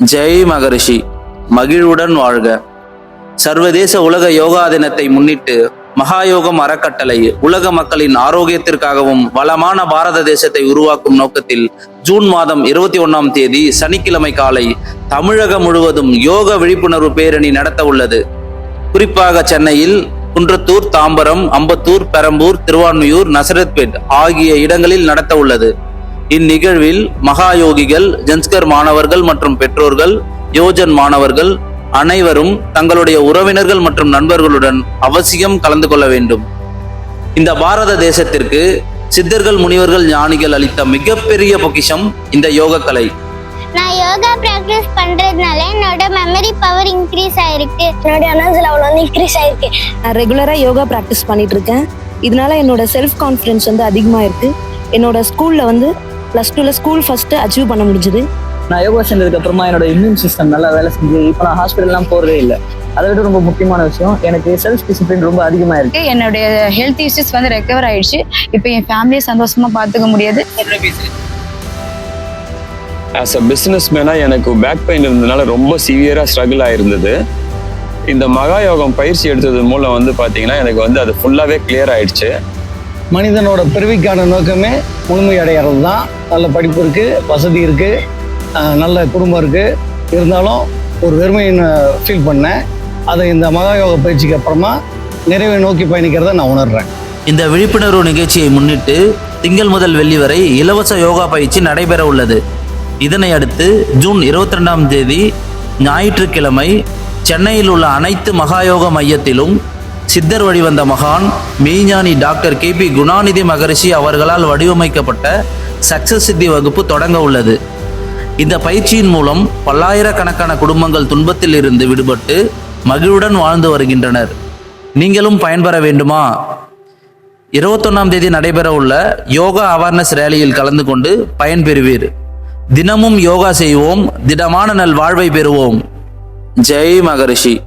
ஜெய் மகரிஷி மகிழ்வுடன் வாழ்க. சர்வதேச உலக யோகா தினத்தை முன்னிட்டு மகாயோகம் அறக்கட்டளை உலக மக்களின் ஆரோக்கியத்திற்காகவும் வளமான பாரத தேசத்தை உருவாக்கும் நோக்கத்தில் ஜூன் மாதம் இருபத்தி ஒன்னாம் தேதி சனிக்கிழமை காலை தமிழகம் முழுவதும் யோக விழிப்புணர்வு பேரணி நடத்த உள்ளது குறிப்பாக சென்னையில் குன்றத்தூர் தாம்பரம் அம்பத்தூர் பெரம்பூர் திருவான்மியூர் நசரத்பேட் ஆகிய இடங்களில் நடத்த உள்ளது இந்நிகழ்வில் மகா யோகிகள் ஜன்ஸ்கர் மாணவர்கள் மற்றும் பெற்றோர்கள் யோஜன் மாணவர்கள் அனைவரும் தங்களுடைய உறவினர்கள் மற்றும் நண்பர்களுடன் அவசியம் கலந்து கொள்ள வேண்டும். இந்த பாரத தேசத்திற்கு சித்தர்கள் முனிவர்கள் ஞானிகள் அளித்த மிகப்பெரிய பொக்கிஷம் இந்த யோக கலை நான் யோகா ப்ராக்டிஸ் பண்றதுனால என்னோட மெமரி பவர் இன்க்ரீஸ் ஆயிருக்கு. என்னுடைய எனர்ஜி லெவல் வந்து இன்க்ரீஸ் ஆயிருக்கு. நான் ரெகுலராக யோகா ப்ராக்டிஸ் பண்ணிட்டு இருக்கேன். இதனால என்னோட செல்ஃப் கான்ஃபிடன்ஸ் வந்து அதிகமாக இருக்கு என்னோட ஸ்கூலில் வந்து ப்ளஸ் டூவில் ஸ்கூல் ஃபஸ்ட்டு அச்சீவ் பண்ண முடிஞ்சுது. நான் யோகா செஞ்சதுக்கு அப்புறமா என்னோட இம்யூன் சிஸ்டம் நல்லா வேலை செஞ்சு இப்போ நான் ஹாஸ்பிட்டல்லாம் போறதே இல்லை. அதை விட ரொம்ப முக்கியமான விஷயம் எனக்கு செல்ஃப் டிசிப்ளின் ரொம்ப அதிகமாக இருக்கு என்னுடைய ஹெல்த் இஷ்யூஸ் வந்து ரெக்கவர் ஆயிடுச்சு. இப்போ என் ஃபேமிலியை சந்தோஷமா பார்த்துக்க முடியாது. ஆஸ் அ பிஸ்னஸ் மேனாக எனக்கு பேக் பெயின் இருந்ததுனால ரொம்ப சிவியராக ஸ்ட்ரகிள் ஆயிருந்தது. இந்த மகா யோகம் பயிற்சி எடுத்தது மூலம் வந்து பார்த்தீங்கன்னா எனக்கு வந்து அது ஃபுல்லாகவே கிளியர் ஆயிடுச்சு. மனிதனோட பிறவிக்கான நோக்கமே முழுமையடைகிறது தான் நல்ல படிப்பு இருக்குது வசதி இருக்குது நல்ல குடும்பம் இருக்குது இருந்தாலும் ஒரு வெறுமையை ஃபீல் பண்ணேன். அதை இந்த மகா யோக பயிற்சிக்கு அப்புறமா நிறைவை நோக்கி பயணிக்கிறத நான் உணர்றேன். இந்த விழிப்புணர்வு நிகழ்ச்சியை முன்னிட்டு திங்கள் முதல் வெள்ளி வரை இலவச யோகா பயிற்சி நடைபெற உள்ளது. இதனை அடுத்து ஜூன் இருபத்தி ரெண்டாம் தேதி ஞாயிற்றுக்கிழமை சென்னையில் உள்ள அனைத்து மகாயோக மையத்திலும் சித்தர் வழிவந்த மகான் மெய்ஞானி doctor K P Gunanidhi Maharishi அவர்களால் வடிவமைக்கப்பட்ட சக்சஸ் சித்தி வகுப்பு தொடங்க உள்ளது. இந்த பயிற்சியின் மூலம் பல்லாயிரக்கணக்கான குடும்பங்கள் துன்பத்தில் இருந்து விடுபட்டு மகிழ்வுடன் வாழ்ந்து வருகின்றனர். நீங்களும் பயன்பெற வேண்டுமா? இருபத்தொன்னாம் தேதி நடைபெற உள்ள யோகா அவேர்னஸ் ரேலியில் கலந்து கொண்டு பயன்பெறுவீர் தினமும் யோகா செய்வோம் திடமான நல் வாழ்வை பெறுவோம். ஜெய் மகரிஷி.